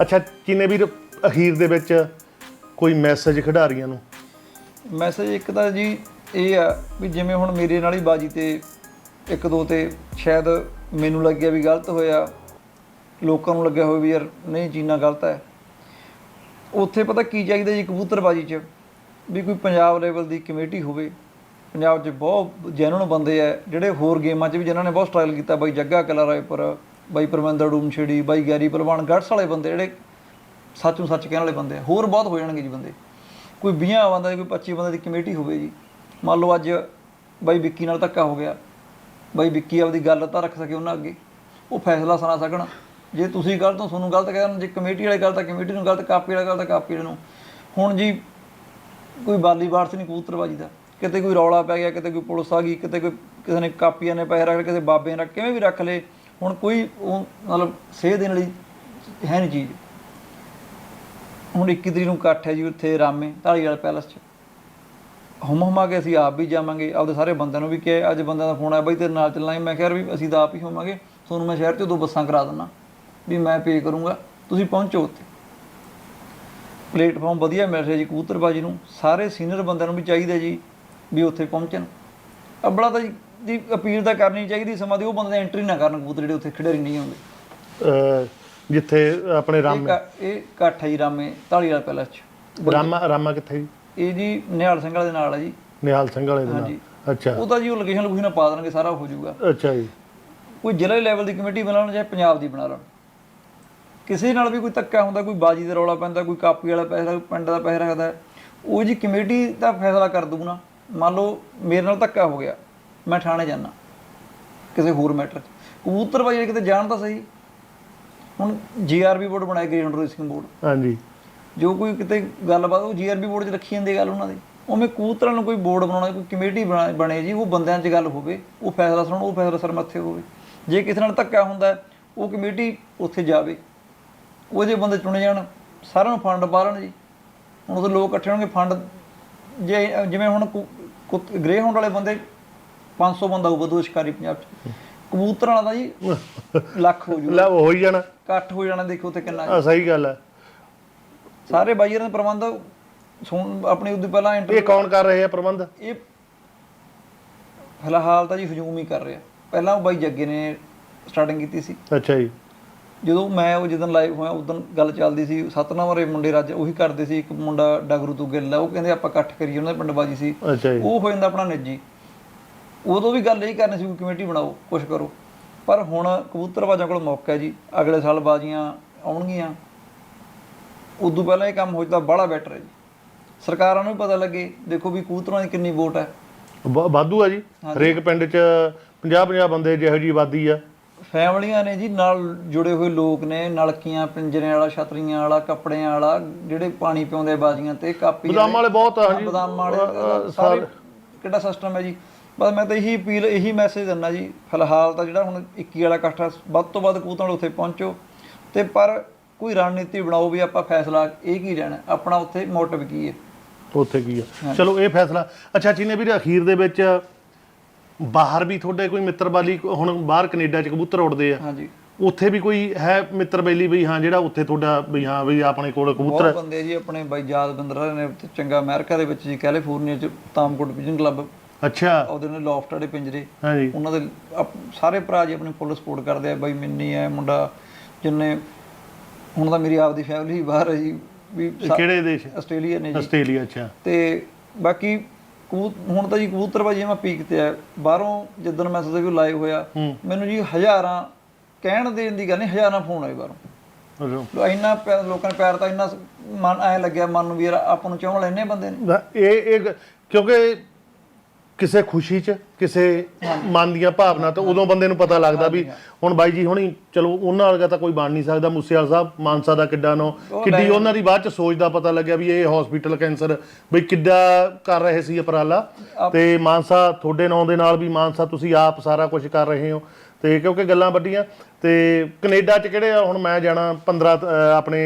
ਅੱਛਾ ਚੀਨੇ ਵੀਰ ਅਖੀਰ ਦੇ ਵਿੱਚ ਕੋਈ ਮੈਸੇਜ ਖਿਡਾਰੀਆਂ ਨੂੰ? ਮੈਸੇਜ ਇੱਕ ਤਾਂ ਜੀ ਇਹ ਆ ਵੀ ਜਿਵੇਂ ਹੁਣ ਮੇਰੇ ਨਾਲ ਹੀ ਬਾਜੀ ਤੇ ਇੱਕ ਦੋ ਤੇ ਸ਼ਾਇਦ ਮੈਨੂੰ ਲੱਗਿਆ ਵੀ ਗਲਤ ਹੋਇਆ, ਲੋਕਾਂ ਨੂੰ ਲੱਗਿਆ ਹੋਵੇ ਵੀ ਯਾਰ ਨਹੀਂ ਚੀਨਾ ਗਲਤ ਹੈ। ਉੱਥੇ ਪਤਾ ਕੀ ਚਾਹੀਦਾ ਜੀ ਕਬੂਤਰਬਾਜੀ 'ਚ? ਵੀ ਕੋਈ ਪੰਜਾਬ ਲੈਵਲ ਦੀ ਕਮੇਟੀ ਹੋਵੇ, ਪੰਜਾਬ 'ਚ ਬਹੁਤ ਜੈਨੂਨ ਬੰਦੇ ਆ, ਜਿਹੜੇ ਹੋਰ ਗੇਮਾਂ 'ਚ ਵੀ ਜਿਨ੍ਹਾਂ ਨੇ ਬਹੁਤ ਸਟਰਗਲ ਕੀਤਾ, ਬਾਈ ਜੱਗਾ ਕਲਾ ਰਾਏਪੁਰ ਬਾਈ ਪਰਮਿੰਦਰ ਡੂਮਛੜੀ ਬਾਈ ਗੈਰੀ ਪਹਿਲਵਾਨ ਗੜਸ ਵਾਲੇ ਬੰਦੇ ਜਿਹੜੇ ਸੱਚ ਨੂੰ ਸੱਚ ਕਹਿਣ ਵਾਲੇ ਬੰਦੇ ਹੋਰ ਬਹੁਤ ਹੋ ਜਾਣਗੇ ਜੀ ਬੰਦੇ। ਕੋਈ 20 ਬੰਦਾ ਕੋਈ 25 ਬੰਦੇ ਦੀ ਕਮੇਟੀ ਹੋਵੇ ਜੀ। ਮੰਨ ਲਓ ਅੱਜ ਬਾਈ ਵਿੱਕੀ ਨਾਲ ਧੱਕਾ ਹੋ ਗਿਆ। ਬਾਈ ਵਿੱਕੀ ਆਪਦੀ ਗੱਲ ਤਾਂ ਰੱਖ ਸਕੇ ਉਹਨਾਂ ਅੱਗੇ। ਉਹ ਫੈਸਲਾ ਸੁਣਾ ਸਕਣ ਜੇ ਤੁਸੀਂ ਗਲਤ ਹੋ, ਤੁਹਾਨੂੰ ਗਲਤ ਕਹਿਣ ਜੇ ਕਮੇਟੀ ਵਾਲੇ ਗਲਤ ਤਾਂ ਕਮੇਟੀ ਨੂੰ ਗਲਤ, ਕਾਪੀ ਵਾਲਾ ਗਲਤ ਤਾਂ ਕਾਪੀ ਵਾਲੇ ਨੂੰ। ਹੁਣ ਜੀ ਕੋਈ ਬਾਲੀ ਬਾਰਸ ਨਹੀਂ ਕਬੂਤਰਬਾਜੀ ਦਾ। ਕਿਤੇ ਕੋਈ ਰੌਲਾ ਪੈ ਗਿਆ, ਕਿਤੇ ਕੋਈ ਪੁਲਿਸ ਆ ਗਈ, ਕਿਤੇ ਕੋਈ ਕਿਸੇ ਨੇ ਕਾਪੀਆਂ ਨੇ ਪੈਸੇ ਰੱਖ ਲਏ, ਕਿਤੇ ਬਾਬੇ ਨੇ ਕਿਵੇਂ ਵੀ ਰੱਖ ਲਏ। ਹੁਣ ਕੋਈ ਉਹ ਮਤਲਬ ਸੇਧ ਦੇਣ ਵਾਲੀ ਹੈ ਨਹੀਂ ਚੀਜ਼। ਹੁਣ 21 ਤਰੀਕ ਨੂੰ ਇਕੱਠ ਹੈ ਜੀ ਉੱਥੇ ਰਾਮੇ ਢਾਲੀਵਾਲ ਪੈਲਸ 'ਚ। ਹਮ ਹਮਾ ਕੇ ਅਸੀਂ ਆਪ ਵੀ ਜਾਵਾਂਗੇ, ਆਪਦੇ ਸਾਰੇ ਬੰਦਿਆਂ ਨੂੰ ਵੀ ਕਿਹਾ, ਅੱਜ ਬੰਦਿਆਂ ਦਾ ਫੋਨ ਆਇਆ ਬਈ ਤੇਰੇ ਨਾਲ ਚੱਲਾਂਗੇ। ਮੈਂ ਕਿਹਾ ਵੀ ਅਸੀਂ ਤਾਂ ਆਪ ਹੀ ਹੋਵਾਂਗੇ, ਤੁਹਾਨੂੰ ਮੈਂ ਸ਼ਹਿਰ 'ਚ ਦੋ ਬੱਸਾਂ ਕਰਾ ਦਿੰਦਾ, ਵੀ ਮੈਂ ਪੇ ਕਰੂੰਗਾ। ਤੁਸੀਂ ਪਹੁੰਚੋ ਉੱਥੇ। ਪਲੇਟਫਾਰਮ ਵਧੀਆ ਮਿਲ ਰਿਹਾ ਜੀ ਕਬੂਤਰਬਾਜੀ ਨੂੰ। ਸਾਰੇ ਸੀਨੀਅਰ ਬੰਦਿਆਂ ਨੂੰ ਵੀ ਚਾਹੀਦਾ ਜੀ ਵੀ ਉੱਥੇ ਪਹੁੰਚਣ। ਅਬੜਾ ਤਾਂ ਜੀ ਦੀ ਅਪੀਲ ਤਾਂ ਕਰਨੀ ਚਾਹੀਦੀ ਸਮਾਂ ਦੀ ਉਹ ਬੰਦੇ ਐਂਟਰੀ ਨਾ ਕਰਨ ਕਬੂਤਰ ਜਿਹੜੇ ਉੱਥੇ ਖਿਡਾਰੀ ਨਹੀਂ ਹੁੰਦੇ। ਅਹ ਜਿੱਥੇ ਆਪਣੇ ਇਹ ਰਾਮ ਕ- ਇਹ ਇਕੱਠ ਹੈ ਜੀ ਰਾਮੇ ਢਾਲੀਵਾਲ ਪੈਲਸ 'ਚ। ਰਾਮਾ ਰਾਮਾ ਕਿੱਥੇ ਜੀ? ਇਹ ਜੀ ਨਿਹਾਲ ਸਿੰਘ ਵਾਲੇ ਦੇ ਨਾਲ ਹੈ ਜੀ। ਨਿਹਾਲ ਸਿੰਘ ਵਾਲੇ ਦੇ ਨਾਲ। ਹਾਂਜੀ। ਅੱਛਾ। ਉਹ ਤਾਂ ਜੀ ਉਹ ਲੋਕੇਸ਼ਨ ਲੋਕੇਸ਼ਨ ਪਾ ਦੇਣਗੇ ਸਾਰਾ ਹੋ ਜਾਊਗਾ। ਅੱਛਾ ਜੀ। ਕੋਈ ਜ਼ਿਲ੍ਹੇ ਲੈਵਲ ਦੀ ਕਮੇਟੀ ਬਣਾ ਲੈਣ ਚਾਹੇ ਪੰਜਾਬ ਦੀ ਬਣਾ ਲੈਣ। ਕਿਸੇ ਨਾਲ ਵੀ ਕੋਈ ਧੱਕਾ ਹੁੰਦਾ ਕੋਈ ਬਾਜੀ ਦਾ ਰੌਲਾ ਪੈਂਦਾ ਕੋਈ ਕਾਪੀ ਵਾਲਾ ਪੈਸਾ ਕੋਈ ਪਿੰਡ ਦਾ ਪੈਸਾ ਰੱਖਦਾ ਉਹ ਜੀ ਕਮੇਟੀ ਦਾ ਫੈਸਲਾ ਕਰ ਦੂ ਨਾ। ਮੰਨ ਲਓ ਮੇਰੇ ਨਾਲ ਧੱਕਾ ਹੋ ਗਿਆ। ਮੈਂ ਥਾਣੇ ਜਾਣਾ ਕਿਸੇ ਹੋਰ ਮੈਟਰ 'ਚ। ਕਬੂਤਰਬਾਜੀ ਕਿਤੇ ਜਾਣ ਤਾਂ ਸਹੀ। ਹੁਣ ਜੀਆਰਬੀ ਬੋਰਡ ਬਣਾਇਆ ਗ੍ਰੇਡ ਰੇਸਿੰਗ ਬੋਰਡ ਹਾਂਜੀ। ਜੋ ਕੋਈ ਕਿਤੇ ਗੱਲਬਾਤ ਉਹ ਜੀਆਰਬੀ ਬੋਰਡ 'ਚ ਰੱਖੀ ਜਾਂਦੀ ਗੱਲ ਉਹਨਾਂ ਦੀ। ਉਵੇਂ ਕਬੂਤਰਾਂ ਨੂੰ ਕੋਈ ਬੋਰਡ ਬਣਾਉਣਾ ਕੋਈ ਕਮੇਟੀ ਬਣਾ- ਬਣੇ ਜੀ ਉਹ ਬੰਦਿਆਂ 'ਚ ਗੱਲ ਹੋਵੇ ਉਹ ਫੈਸਲਾ ਸੁਣਨ ਉਹ ਫੈਸਲਾ ਸਰ ਮੱਥੇ ਹੋਵੇ। ਜੇ ਕਿਸੇ ਨਾਲ ਧੱਕਾ ਹੁੰਦਾ ਉਹ ਕਮੇਟੀ ਉੱਥੇ ਜਾਵੇ। ਉਹ ਜੇ ਬੰਦੇ ਚੁਣੇ ਜਾਣ ਸਾਰਿਆਂ ਨੂੰ ਫੰਡ ਪਾ ਲੈਣ ਜੀ। ਹੁਣ ਉਹ ਲੋਕ ਇਕੱਠੇ ਹੋਣਗੇ ਫੰਡ ਜੇ ਜਿਵੇਂ ਹੁਣ ਗ੍ਰੇ ਹੋਣ ਵਾਲੇ ਬੰਦੇ 500 ਬੰਦਾ ਹੋਊ ਵਧੂ ਸ਼ਿਕਾਰੀ ਪੰਜਾਬ 'ਚ। ਕਬੂਤਰਾਂ ਦਾ ਜੀ ਲੱਖ ਹੋ ਜੂ ਲੈ ਉਹ ਹੀ ਜਾਣਾ। ਇਕੱਠ ਹੋ ਜਾਣਾ ਦੇਖੋ ਉੱਥੇ ਕਿੰਨਾ ਆ ਸਹੀ ਗੱਲ ਹੈ। ਸਾਰੇ ਬਾਈਅਰ ਦੇ ਪ੍ਰਬੰਧ ਸੁਣ ਆਪਣੀ ਉਦੋਂ ਪਹਿਲਾਂ ਇਹ ਇੰਟਰ ਕੌਣ ਕਰ ਰਹੇ ਆ ਪ੍ਰਬੰਧ? ਇਹ ਫਿਲਹਾਲ ਤਾਂ ਜੀ ਹਜੂਮ ਹੀ ਕਰ ਰਿਹਾ। ਪਹਿਲਾਂ ਉਹ ਬਾਈ ਜੱਗੇ ਨੇ ਸਟਾਰਟਿੰਗ ਕੀਤੀ ਸੀ। ਅੱਛਾ ਜੀ। ਜਦੋਂ ਮੈਂ ਉਹ ਜਦੋਂ ਲਾਈਵ ਹੋਇਆ ਉਦੋਂ ਗੱਲ ਚੱਲਦੀ ਸੀ ਸਤਨਾਮ ਵਾਲੇ ਮੁੰਡੇ ਰਾਜ ਉਹੀ ਕਰਦੇ ਸੀ ਇੱਕ ਮੁੰਡਾ ਡਗਰੂ ਤੋਂ ਗਿੱਲ ਆ ਉਹ ਕਹਿੰਦੇ ਆਪਾਂ ਇਕੱਠ ਕਰੀਏ ਉਹਨਾਂ ਦੇ ਪਿੰਡ ਬਾਜੀ ਸੀ। ਅੱਛਾ ਜੀ। ਉਹ ਹੋ ਜਾਂਦਾ ਆਪਣਾ ਨਿੱਜੀ। ਉਦੋਂ ਵੀ ਗੱਲ ਇਹ ਕਰਨੀ ਸੀ ਕੋਈ ਕਮੇਟੀ ਬਣਾਓ ਕੁਛ ਕਰੋ। ਪਰ ਹੁਣ ਕਬੂਤਰਬਾਜ਼ਾਂ ਕੋਲ ਮੌਕਾ ਹੈ ਜੀ। ਅਗਲੇ ਸਾਲ ਬਾਜ਼ੀਆਂ ਆਉਣਗੀਆਂ। ਉਦੋਂ ਪਹਿਲਾਂ ਇਹ ਕੰਮ ਹੋ ਜਾਂਦਾ ਬੜਾ ਬੈਟਰ ਹੈ ਜੀ। ਸਰਕਾਰਾਂ ਨੂੰ ਵੀ ਪਤਾ ਲੱਗੇ ਦੇਖੋ ਵੀ ਕਬੂਤਰਾਂ ਦੀ ਕਿੰਨੀ ਵੋਟ ਹੈ। ਵਾਧੂ ਆ ਜੀ। ਹਰੇਕ ਪਿੰਡ 'ਚ 50 50 ਬੰਦੇ ਜਿਹੋ ਜੀ ਆਬਾਦੀ ਆ। ਫੈਮਲੀਆਂ ਨੇ ਜੀ ਨਾਲ ਜੁੜੇ ਹੋਏ ਲੋਕ ਨੇ ਨਲਕੀਆਂ ਪਿੰਜਰਿਆਂ ਵਾਲਾ ਛਤਰੀਆਂ ਵਾਲਾ ਕੱਪੜਿਆਂ ਵਾਲਾ ਜਿਹੜੇ ਪਾਣੀ ਪਿਆਉਂਦੇ ਬਾਜ਼ੀਆਂ ਤੇ ਕਾਪੀ ਬਦਾਮ ਵਾਲੇ ਬਹੁਤ ਆ ਜੀ। ਬਦਾਮ ਵਾਲੇ ਸਾਰੇ ਕਿਹੜਾ ਸਿਸਟਮ ਹੈ ਜੀ। ਬਸ ਮੈਂ ਤਾਂ ਇਹੀ ਅਪੀਲ ਇਹੀ ਮੈਸੇਜ ਦਿੰਦਾ ਜੀ ਫਿਲਹਾਲ ਤਾਂ ਜਿਹੜਾ ਹੁਣ 21 ਵਾਲਾ ਇਕੱਠ ਵੱਧ ਤੋਂ ਵੱਧ ਕਬੂਤਰਾਂ ਉੱਥੇ ਪਹੁੰਚੋ। ਤੇ ਪਰ ਕੋਈ ਰਣਨੀਤੀ ਬਣਾਓ ਵੀ ਆਪਾਂ ਫੈਸਲਾ ਇਹ ਕੀ ਲੈਣਾ ਆਪਣਾ ਉੱਥੇ ਮੋਟਿਵ ਕੀ ਹੈ? ਉੱਥੇ ਕੀ ਆ? ਚਲੋ ਇਹ ਫੈਸਲਾ। ਅੱਛਾ ਚੀਨੇ ਵੀਰ ਅਖੀਰ ਦੇ ਵਿੱਚ ਬਾਹਰ ਵੀ ਤੁਹਾਡੇ ਕੋਈ ਮਿੱਤਰ ਬਾਲੀ ਹੁਣ ਬਾਹਰ ਕੈਨੇਡਾ 'ਚ ਕਬੂਤਰ ਉੱਡਦੇ ਆ। ਹਾਂਜੀ। ਉੱਥੇ ਵੀ ਕੋਈ ਹੈ ਮਿੱਤਰ ਬੇਲੀ ਵੀ ਹਾਂ ਜਿਹੜਾ ਉੱਥੇ ਤੁਹਾਡਾ ਵੀ ਹਾਂ ਵੀ ਆਪਣੇ ਕੋਲ ਕਬੂਤਰ ਬਹੁਤ ਬੰਦੇ ਜੀ ਆਪਣੇ ਬਾਈ ਯਾਦ ਬੰਦਰਾ ਨੇ ਚੰਗਾ ਅਮਰੀਕਾ ਦੇ ਵਿੱਚ ਜੀ ਕੈਲੀਫੋਰਨੀਆ ਚ ਤਾਮਕੋਟ ਵਿਜਨ ਕਲੱਬ ਅੱਛਾ। ਉਹਦੇ ਨੇ ਲੋਫਟ ਵਾਲੇ ਪਿੰਜਰੇ ਹਾਂਜੀ। ਉਹਨਾਂ ਦੇ ਸਾਰੇ ਭਰਾ ਜੀ ਆਪਣੀ ਫੁੱਲ ਸਪੋਰਟ ਕਰਦੇ ਆ ਬਾਈ ਮਿੰਨੀ ਹੈ ਮੁੰਡਾ ਜਿੰਨੇ ਹੁਣ ਤਾਂ ਮੇਰੀ ਆਪਦੀ ਫੈਮਿਲੀ ਬਾਹਰ ਹੈ ਜੀ ਵੀ ਸਾ- ਕਿਹੜੇ ਦੇਸ਼ ਆਸਟ੍ਰੇਲੀਆ ਨੇ ਜੀ। ਆਸਟ੍ਰੇਲੀਆ ਅੱਛਾ। ਤੇ ਬਾਕੀ ਕਬੂਤ ਹੁਣ ਤਾਂ ਜੀ ਕਬੂਤਰਬਾਜੀ ਮੈਂ ਪੀਕ ਤੇ ਆ। ਬਾਹਰੋਂ ਜਿੱਦਣ ਮੈਂ ਸੋਚਿਆ ਵੀ ਲਾਈਵ ਹੋਇਆ ਹੂੰ। ਮੈਨੂੰ ਜੀ ਹਜ਼ਾਰਾਂ ਕਹਿਣ ਦੇਣ ਦੀ ਗੱਲ ਨਹੀਂ ਹਜ਼ਾਰਾਂ ਫੋਨ ਆਏ ਬਾਹਰੋਂ। ਚਲੋ। ਲੋ ਇੰਨਾ ਪਿਆ- ਲੋਕਾਂ ਨੇ ਪਿਆਰ ਤਾਂ ਇੰਨਾ ਮਨ ਐ ਲੱਗਿਆ ਮਨ ਨੂੰ ਵੀ ਯਾਰ ਆਪਾਂ ਨੂੰ ਚਾਹਣ ਵਾਲੇ ਇੰਨੇ ਬੰਦੇ ਨੇ ਇਹ ਇਹ ਗ- ਕਿਉਂਕਿ ਕਿਸੇ ਖੁਸ਼ੀ 'ਚ ਕਿਸੇ ਮਨ ਦੀਆਂ ਭਾਵਨਾ ਤਾਂ ਉਦੋਂ ਬੰਦੇ ਨੂੰ ਪਤਾ ਲੱਗਦਾ ਵੀ ਹੁਣ ਬਾਈ ਜੀ ਹੁਣੀ ਚਲੋ ਉਹਨਾਂ ਵਰਗਾ ਤਾਂ ਕੋਈ ਬਣ ਨਹੀਂ ਸਕਦਾ ਮੂਸੇਵਾਲ ਸਾਹਿਬ ਮਾਨਸਾ ਦਾ ਕਿੱਡਾ ਨੋ ਕਿੱਡੀ ਉਹਨਾਂ ਦੀ ਬਾਅਦ ਚ ਸੋਚ ਦਾ ਪਤਾ ਲੱਗਿਆ ਵੀ ਇਹ ਹਸਪੀਟਲ ਕੈਂਸਰ ਬਈ ਕਿੱਡਾ ਕਰ ਰਹੇ ਸੀ ਉਪਰਾਲਾ ਤੇ ਮਾਨਸਾ ਤੁਹਾਡੇ ਨਾਂ ਦੇ ਨਾਲ ਵੀ ਮਾਨਸਾ ਤੁਸੀਂ ਆਪ ਸਾਰਾ ਕੁਝ ਕਰ ਰਹੇ ਹੋ। ਤੇ ਕਿਉਂਕਿ ਗੱਲਾਂ ਵੱਡੀਆਂ ਤੇ ਕੈਨੇਡਾ ਚ ਕਿਹੜੇ ਆ? ਹੁਣ ਮੈਂ ਜਾਣਾ 15 ਤ- ਅਹ ਆਪਣੇ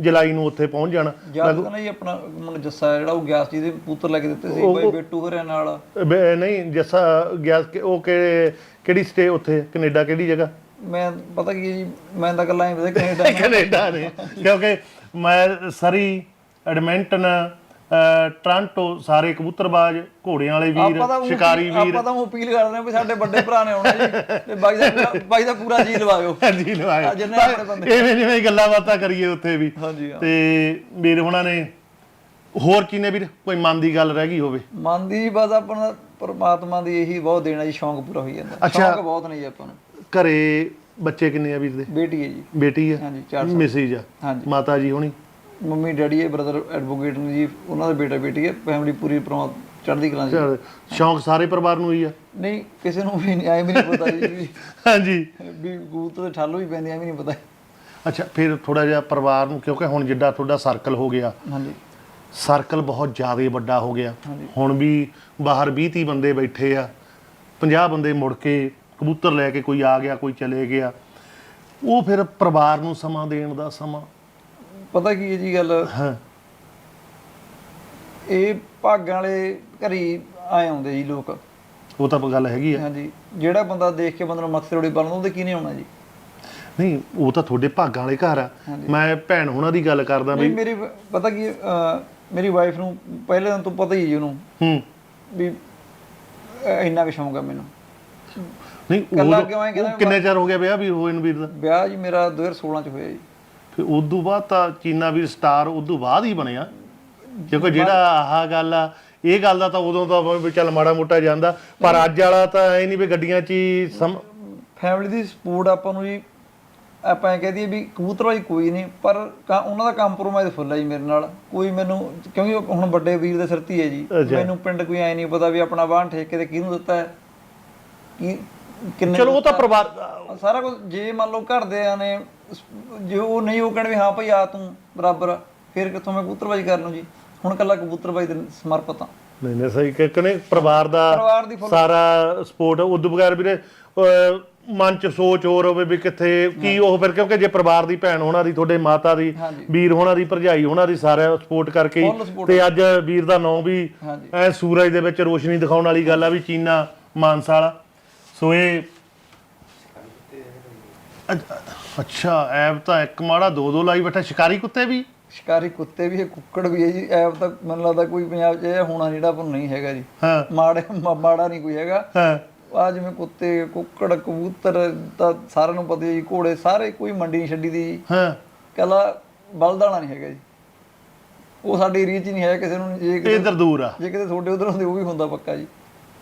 ਜੁਲਾਈ ਨੂੰ ਉੱਥੇ ਪਹੁੰਚ ਜਾਣਾ। ਯਾਦ ਕਰਨਾ ਜੀ ਆਪਣਾ ਮੁੰਡਾ ਜੱਸਾ ਜਿਹੜਾ ਉਹ ਗਿਆਸ ਜੀ ਦੇ ਪੁੱਤਰ ਲੈ ਕੇ ਦਿੱਤੇ ਸੀ ਬਾਈ ਬੇਟੂ ਘਰਿਆਂ ਨਾਲ। ਬੇ- ਨਹੀਂ ਜੱਸਾ ਗਿਆ ਕਿ ਉਹ ਕਿ- ਕਿਹੜੀ ਸਟੇ ਉੱਥੇ? ਕੈਨੇਡਾ ਕਿਹੜੀ ਜਗ੍ਹਾ? ਮੈਂ ਪਤਾ ਕੀ ਹੈ ਜੀ ਮੈਂ ਤਾਂ ਗੱਲਾਂ ਹੀ ਪਤਾ ਕੈਨੇਡਾ ਕੈਨੇਡਾ ਨੇ ਕਿਉਂਕਿ ਮੈਂ ਸਰੀ ਐਡਮਿੰਟਨ ਟੋਰਾਂਟੋ ਸਾਰੇ ਕਬੂਤਰਬਾਜ਼ ਘੋੜਿਆਂ ਵਾਲੇ ਵੀਰ ਸ਼ਿਕਾਰੀ ਵੀਰ। ਆਪਾਂ ਤਾਂ ਉਹ ਅਪੀਲ ਕਰਦੇ ਹਾਂ ਵੀ ਸਾਡੇ ਵੱਡੇ ਭਰਾ ਨੇ ਆਉਣਾ ਜੀ। ਤੇ ਬਾਈ ਦਾ ਬਾਈ ਦਾ ਪੂਰਾ ਜੀ ਲਵਾਇਓ। ਜੀ ਲਵਾਏ ਆ ਜਿੰਨੇ ਆਪਣੇ ਬੰਦੇ। ਐਵੇਂ ਜਿਵੇਂ ਹੀ ਗੱਲਾਂ ਬਾਤਾਂ ਕਰੀਏ ਉੱਥੇ ਵੀ। ਹਾਂਜੀ ਹਾਂ। ਤੇ ਵੀਰ ਹੁਣਾਂ ਨੇ ਹੋਰ ਕੀ ਨੇ ਵੀਰ? ਕੋਈ ਮਨ ਦੀ ਗੱਲ ਰਹਿ ਗਈ ਹੋਵੇ? ਮਨ ਦੀ ਬਸ ਆਪਣਾ ਪਰਮਾਤਮਾ ਦੀ ਇਹੀ ਬਹੁਤ ਦੇਣਾ ਜੀ ਸ਼ੌਂਕ ਪੂਰਾ ਹੋਈ ਜਾਂਦਾ। ਸ਼ੌਂਕ ਬਹੁਤ ਨੇ ਜੀ ਆਪਾਂ ਨੂੰ। ਘਰੇ ਬੱਚੇ ਕਿੰਨੇ ਆ ਵੀਰ ਦੇ? ਬੇਟੀ ਹੈ ਜੀ। ਬੇਟੀ ਆ ਹਾਂਜੀ 4 ਮਿਸਿਜ ਆ। ਹਾਂਜੀ। ਮਾਤਾ ਜੀ ਹੋਣੀ? ਮੰਮੀ ਡੈਡੀ ਹੈ ਬ੍ਰਦਰ ਐਡਵੋਕੇਟ ਨੇ ਜੀ ਉਹਨਾਂ ਦਾ ਬੇਟਾ ਬੇਟੀ ਹੈ ਫੈਮਿਲੀ ਪੂਰੀ ਪਰਮਾ ਚੜ੍ਹਦੀ ਕਲਾ ਜੀ ਚੱਲ, ਸ਼ੌਂਕ ਸਾਰੇ ਪਰਿਵਾਰ ਨੂੰ ਹੀ ਆ ਨਹੀਂ ਕਿਸੇ ਨੂੰ ਵੀ ਨਹੀਂ ਐ ਵੀ ਨਹੀਂ ਪਤਾ ਜੀ। ਹਾਂਜੀ। ਵੀ ਗੂਤ ਤੇ ਠਾਲੂ ਵੀ ਪੈਂਦੀ ਐ ਵੀ ਨਹੀਂ ਪਤਾ। ਅੱਛਾ ਫਿਰ ਥੋੜਾ ਜਿਹਾ ਪਰਿਵਾਰ ਨੂੰ ਕਿਉਂਕਿ ਹੁਣ ਜਿੱਡਾ ਤੁਹਾਡਾ ਸਰਕਲ ਹੋ ਗਿਆ। ਹਾਂਜੀ। ਸਰਕਲ ਬਹੁਤ ਜ਼ਿਆਦਾ ਵੱਡਾ ਹੋ ਗਿਆ। ਹੁਣ ਵੀ ਬਾਹਰ 20 30 ਬੰਦੇ ਬੈਠੇ ਆ 50 ਬੰਦੇ ਮੁੜ ਕੇ ਕਬੂਤਰ ਲੈ ਕੇ ਕੋਈ ਆ ਗਿਆ ਕੋਈ ਚਲੇ ਗਿਆ। ਉਹ ਫਿਰ ਪਰਿਵਾਰ ਨੂੰ ਸਮਾਂ ਦੇਣ ਦਾ ਸਮਾਂ। ਪਤਾ ਕੀ ਹੈ ਜੀ ਗੱਲ? ਹਾਂ। ਇਹ ਭਾਗਾਂ ਵਾਲੇ ਘਰੀ ਆਏ ਆਉਂਦੇ ਜੀ ਲੋਕ। ਉਹ ਤਾਂ ਗੱਲ ਹੈਗੀ ਆ। ਹਾਂਜੀ। ਜਿਹੜਾ ਬੰਦਾ ਦੇਖ ਕੇ ਬੰਦੇ ਨੂੰ ਮਕਸਦ ਰੋੜੀ ਬਣਦਾ ਉਹਦੇ ਕੀ ਨਹੀਂ ਆਉਣਾ ਜੀ? ਨਹੀਂ ਉਹ ਤਾਂ ਤੁਹਾਡੇ ਭਾਗਾਂ ਵਾਲੇ ਘਰ ਆ। ਮੈਂ ਭੈਣ ਹੁਣਾਂ ਦੀ ਗੱਲ ਕਰਦਾ ਵੀ ਮੇਰੀ ਪਤਾ ਕੀ ਮੇਰੀ ਵਾਈਫ ਨੂੰ ਪਹਿਲੇ ਦਿਨ ਤੋਂ ਪਤਾ ਹੀ ਹੈ ਜੀ ਉਹਨੂੰ ਹੂੰ। ਵੀ ਇੰਨਾ ਕੁ ਸ਼ੌਂਕ ਹੈ ਮੈਨੂੰ। ਨਹੀਂ ਉਹ ਕਿੰਨੇ ਚਿਰ ਹੋ ਗਿਆ ਵਿਆਹ ਵੀ ਹੋਏ ਨੂੰ ਵੀਰ ਦਾ? ਵਿਆਹ ਜੀ ਮੇਰਾ 2016 ਚ ਹੋਇਆ ਜੀ। ਫਿਰ ਉਦੋਂ ਬਾਅਦ ਤਾਂ ਚੀਨਾ ਵੀਰ ਸਟਾਰ ਉਦੋਂ ਬਾਅਦ ਹੀ ਬਣਿਆ। ਕਿਉਂਕਿ ਜਿਹੜਾ ਆਹ ਗੱਲ ਆ ਇਹ ਗੱਲ ਦਾ ਤਾਂ ਉਦੋਂ ਤਾਂ ਵੀ ਚੱਲ ਮਾੜਾ ਮੋਟਾ ਜਾਂਦਾ ਪਰ ਅੱਜ ਵਾਲਾ ਤਾਂ ਐ ਨਹੀਂ ਵੀ ਗੱਡੀਆਂ 'ਚ ਹੀ ਸਮ ਫੈਮਿਲੀ ਦੀ ਸਪੋਰਟ ਆਪਾਂ ਨੂੰ ਜੀ ਆਪਾਂ ਇਹ ਕਹਦੀਏ ਵੀ ਕਬੂਤਰਬਾਜੀ ਕੋਈ ਨਹੀਂ ਪਰ ਕ- ਉਹਨਾਂ ਦਾ ਕੰਪਰੋਮਾਈਜ਼ ਫੁੱਲ ਹੈ ਜੀ ਮੇਰੇ ਨਾਲ। ਕੋਈ ਮੈਨੂੰ ਕਿਉਂਕਿ ਹੁਣ ਵੱਡੇ ਵੀਰ ਦੇ ਸਿਰ ਤੇ ਹੀ ਜੀ। ਅੱਛਾ। ਮੈਨੂੰ ਪਿੰਡ ਕੋਈ ਐ ਨਹੀਂ ਪਤਾ ਵੀ ਆਪਣਾ ਬਾਹਨ ਠੇਕੇ ਤੇ ਕਿਹਨੂੰ ਦਿੱਤਾ ਹੈ। ਕੀ ਕਿੰਨੇ ਚਲੋ ਉਹ ਤਾਂ ਪਰਿਵਾਰ ਸਾਰਾ ਕੁਝ ਜੇ ਮੰਨ ਲਓ ਘਰ ਦੇ ਨੇ ਜੇ ਉਹ ਨਹੀਂ ਉਹ ਕਹਿਣ ਵੀ ਹਾਂ ਭਾਈ ਆ ਤੂੰ ਬਰਾਬਰ ਆ, ਫਿਰ ਕਿੱਥੋਂ ਮੈਂ ਕਬੂਤਰਬਾਜੀ ਕਰ ਲੂੰ ਜੀ? ਹੁਣ ਕੱਲਾ ਕਬੂਤਰਬਾਜੀ ਦੇ ਸਮਰਪਿਤ ਹਾਂ। ਨਹੀਂ ਨਹੀਂ ਸਹੀ ਕਿ ਕਨੇ ਪਰਿਵਾਰ ਦਾ ਪਰਿਵਾਰ ਦੀ full- ਸਾਰਾ ਸਪੋਰਟ ਉਦੋਂ ਬਗੈਰ ਵੀਰੇ ਮਨ 'ਚ ਸੋਚ ਹੋਰ ਹੋਵੇ ਵੀ ਕਿੱਥੇ ਕੀ ਉਹ ਫਿਰ ਕਿਉਂਕਿ ਜੇ ਪਰਿਵਾਰ ਦੀ ਭੈਣ ਹੋਣਾ ਦੀ ਤੁਹਾਡੇ ਮਾਤਾ ਦੀ। ਵੀਰ ਹੋਣਾ ਦੀ ਭਰਜਾਈ ਹੋਣਾ ਦੀ ਸਾਰਾ ਸਪੋਰਟ ਕਰਕੇ ਤੇ ਅੱਜ ਵੀਰ ਦਾ ਨਾਂ ਵੀ ਐ ਸੂਰਜ ਦੇ ਵਿੱਚ ਰੋਸ਼ਨੀ ਦਿਖਾਉਣ ਵਾਲੀ ਗੱਲ ਆ ਵੀ ਚੀਨਾ ਮਾਨਸਾ ਵਾਲਾ। ਸੋ ਇਹ ਅੱਛ- ਐਬ ਤਾਂ ਇੱਕ ਮਾੜਾ ਦੋ ਦੋ ਲਾਈ ਬੈਠਾ। ਸ਼ਿਕਾਰੀ ਕੁੱਤੇ ਵੀ? ਸ਼ਿਕਾਰੀ ਕੁੱਤੇ ਵੀ ਹੈ ਕੁੱਕੜ ਵੀ ਹੈ ਜੀ। ਐਪ ਤਾਂ ਮੈਨੂੰ ਲੱਗਦਾ ਕੋਈ ਪੰਜਾਬ 'ਚ ਇਹ ਹੋਣਾ ਜਿਹੜਾ ਆਪਾਂ ਨੂੰ ਨਹੀਂ ਹੈਗਾ ਜੀ। ਹਾਂ। ਮਾੜੇ ਮਾੜਾ ਨਹੀਂ ਕੋਈ ਹੈਗਾ। ਹਾਂ। ਆ ਜਿਵੇਂ ਕੁੱਤੇ ਕੁੱਕੜ ਕਬੂਤਰ ਤਾਂ ਸਾਰਿਆਂ ਨੂੰ ਪਤਾ ਜੀ। ਘੋੜੇ ਸਾਰੇ ਕੋਈ ਮੰਡੀ ਨਹੀਂ ਛੱਡੀ ਦੀ ਹਾਂ। ਕੱਲਾ ਬਲਦਾਣਾ ਨਹੀਂ ਹੈਗਾ ਜੀ। ਉਹ ਸਾਡੇ ਏਰੀਆ 'ਚ ਨਹੀਂ ਹੈ ਕਿਸੇ ਨੂੰ ਜੇ ਕਿਤੇ ਇਧਰ ਦੂਰ ਆ। ਜੇ ਕਿਤੇ ਤੁਹਾਡੇ ਉਧਰ ਹੁੰਦੇ ਉਹ ਵੀ ਹੁੰਦਾ ਪੱਕਾ ਜੀ।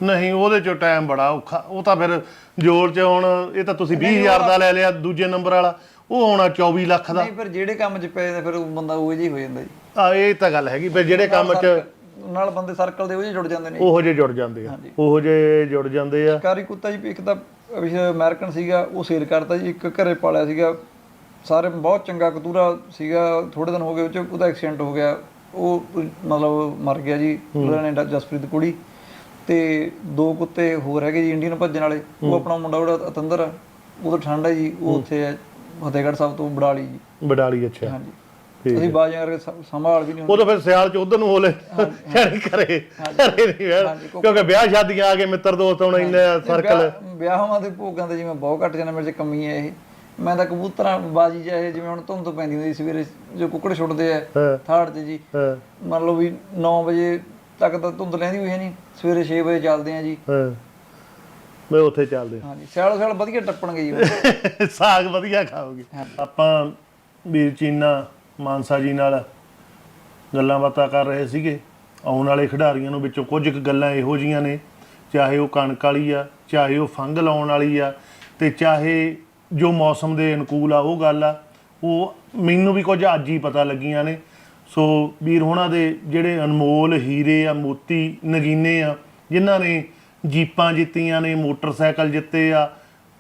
ਨਹੀਂ ਉਹਦੇ ਚੋਂ ਟਾਈਮ ਬੜਾ ਔਖਾ। ਉਹ ਤਾਂ ਫਿਰ ਜੋਰ ਚ ਹੁਣ ਇਹ ਤਾਂ ਤੁਸੀਂ 20000 ਦਾ ਲੈ ਲਿਆ ਦੂਜੇ ਨੰਬਰ ਵਾਲਾ। ਉਹ ਹੋਣਾ 24 ਲੱਖ ਦਾ। ਨਹੀਂ ਫਿਰ ਜਿਹੜੇ ਕੰਮ 'ਚ ਪਏ ਨੇ ਫਿਰ ਉਹ ਬੰਦਾ ਉਹ ਜਿਹੀ ਹੋ ਜਾਂਦਾ ਜੀ। ਆ ਇਹ ਤਾਂ ਗੱਲ ਹੈਗੀ। ਫਿਰ ਜਿਹੜੇ ਕੰਮ ਚ ਨਾਲ ਬੰਦੇ ਸਰਕਲ ਦੇ ਉਹ ਜਿਹੇ ਜੁੜ ਜਾਂਦੇ ਨੇ। ਉਹੋ ਜਿਹੇ ਜੁੜ ਜਾਂਦੇ ਆ। ਉਹੋ ਜਿਹੇ ਜੁੜ ਜਾਂਦੇ ਆ। ਸ਼ਿਕਾਰੀ ਕੁੱਤਾ ਜੀ ਇੱਕ ਤਾਂ ਅਮਰੀਕਨ ਸੀਗਾ ਉਹ ਸੇਲ ਕਰਤਾ ਜੀ। ਇੱਕ ਘਰੇ ਪਾਲਿਆ ਸੀਗਾ। ਸਾਰੇ ਬਹੁਤ ਚੰਗਾ ਕਤੂਰਾ ਸੀਗਾ। ਥੋੜੇ ਦਿਨ ਹੋ ਗਏ ਉਹ 'ਚ ਉਹਦਾ ਐਕਸੀਡੈਂਟ ਹੋ ਗਿਆ। ਉਹ ਮਤਲਬ ਮਰ ਗਿਆ ਜੀ। ਲੁਧਿਆਣੇ ਦਾ ਜਸਪ੍ਰੀਤ ਕੁੜੀ। ਤੇ ਦੋ ਕੁੱਤੇ ਹੋਰ ਹੈਗੇ ਜੀ ਇੰਡੀਅਨ ਭੱਜਣ ਵਾਲੇ ਉਹ ਆਪਣਾ ਮੁੰਡਾ ਜਿਹੜਾ ਅਤੰਦਰ ਆ ਉਹ ਤਾਂ ਠੰਡ ਹੈ ਜੀ ਉਹ ਉੱਥੇ ਹੈ ਫਤਿਹਗੜ੍ਹ ਸਾਹਿਬ ਤੋਂ ਬੜਾਲੀ ਜੀ। ਬਡਾਲੀ ਅੱਛਾ। ਹਾਂਜੀ। ਅਸੀਂ ਬਾਜੀਆਂ ਕਰਕੇ ਸੰ- ਸੰਭਾਲ ਵੀ ਨਹੀਂ ਉਹ ਤਾਂ ਫਿਰ ਸਿਆਲ ਚ ਉਧਰ ਨੂੰ ਹੋਲੇ ਯਾਨੀ ਕਰੇ ਕਰੇ ਨਹੀਂ ਯਾਰ ਕਿਉਂਕਿ ਵਿਆਹ ਸ਼ਾਦੀਆਂ ਆ ਗਏ ਮਿੱਤਰ ਦੋਸਤ ਹੁਣ ਇੰਨੇ ਸਰਕਲ ਵਿਆਹ- ਵਿਆਹਾਂ ਦੇ ਭੋਗਾਂ ਤੇ ਜਿਵੇਂ ਬਹੁਤ ਘੱਟ ਜਾਂਦਾ ਮੇਰੇ ਚ ਕਮੀ ਹੈ ਇਹ। ਮੈਂ ਤਾਂ ਕਬੂਤਰਾਂ ਬਾਜੀ ਚਾਹੇ ਜਿਵੇਂ ਹੁਣ ਧੁੰਦ ਪੈਂਦੀ ਹੁੰਦੀ ਸਵੇਰੇ ਜੋ ਕੁੱਕੜ ਛੁੱਟਦੇ ਆ ਥਾੜ ਤੇ ਜੀ। ਮੰਨ ਲਓ ਵੀ 9 ਵਜੇ ਤੱਕ ਤਾਂ ਧੁੰਦ ਲੈਂਦੀ ਹੋਈ ਹੈ ਨਹੀਂ। ਸਵੇਰੇ 6 ਵਜੇ ਚੱਲਦੇ ਆ ਜੀ। ਹਾਂ। ਮੈਂ ਉੱਥੇ ਚੱਲਦੇ ਹਾਂਜੀ ਸਿਆਲ ਸਿਆਲ ਵਧੀਆ ਟੱਪਣਗੇ ਜੀ। ਸਾਗ ਵਧੀਆ ਖਾਓਗੇ। ਆਪਾਂ ਵੀਰ ਚੀਨਾ ਮਾਨਸਾ ਜੀ ਨਾਲ ਗੱਲਾਂ ਬਾਤਾਂ ਕਰ ਰਹੇ ਸੀਗੇ। ਆਉਣ ਵਾਲੇ ਖਿਡਾਰੀਆਂ ਨੂੰ ਵਿੱਚੋਂ ਕੁਝ ਕੁ ਗੱਲਾਂ ਇਹੋ ਜੀਆਂ ਨੇ। ਚਾਹੇ ਉਹ ਕਣਕ ਵਾਲੀ ਆ ਚਾਹੇ ਉਹ ਫੰਗ ਲਾਉਣ ਵਾਲੀ ਆ ਤੇ ਚਾਹੇ ਜੋ ਮੌਸਮ ਦੇ ਅਨੁਕੂਲ ਆ ਉਹ ਗੱਲ ਆ ਉਹ ਮੈਨੂੰ ਵੀ ਕੁਝ ਅੱਜ ਹੀ ਪਤਾ ਲੱਗੀਆਂ ਨੇ। ਸੋ ਵੀਰ ਹੋਣਾ ਦੇ ਜਿਹੜੇ ਅਨਮੋਲ, ਹੀਰੇ ਆ, ਮੋਤੀ, ਨਗੀਨੇ ਆ, ਜਿਨ੍ਹਾਂ ਨੇ ਜੀਪਾਂ ਜਿੱਤੀਆਂ ਨੇ, ਮੋਟਰਸਾਈਕਲ ਜਿੱਤੇ ਆ,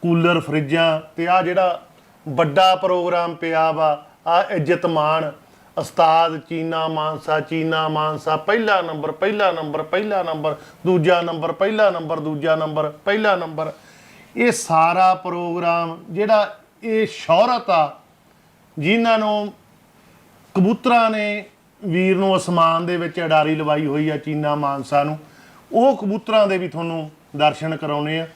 ਕੂਲਰ, ਫਰਿੱਜਾਂ ਤੇ ਆ ਜਿਹੜਾ ਵੱਡਾ ਪ੍ਰੋਗਰਾਮ ਪਿਆ ਵਾ ਆ ਇੱਜ਼ਤ ਮਾਣ, ਉਸਤਾਦ ਚੀਨਾ ਮਾਨਸਾ ਚੀਨਾ ਮਾਨਸਾ, ਪਹਿਲਾ ਨੰਬਰ ਪਹਿਲਾ ਨੰਬਰ ਪਹਿਲਾ ਨੰਬਰ, ਦੂਜਾ ਨੰਬਰ, ਪਹਿਲਾ ਨੰਬਰ, ਦੂਜਾ ਨੰਬਰ, ਪਹਿਲਾ ਨੰਬਰ, ਇਹ ਸਾਰਾ ਪ੍ਰੋਗਰਾਮ ਜਿਹੜਾ ਇਹ ਸ਼ੌਹਰਤ ਆ, ਜਿਨ੍ਹਾਂ ਨੂੰ ਕਬੂਤਰਾਂ ਨੇ ਵੀਰ ਨੂੰ ਅਸਮਾਨ ਦੇ ਵਿੱਚ ਅਡਾਰੀ ਲਵਾਈ ਹੋਈ ਆ ਚੀਨਾ ਮਾਨਸਾ ਨੂੰ। ਉਹ ਕਬੂਤਰਾਂ ਦੇ ਵੀ ਤੁਹਾਨੂੰ ਦਰਸ਼ਨ ਕਰਾਉਣੇ ਆ।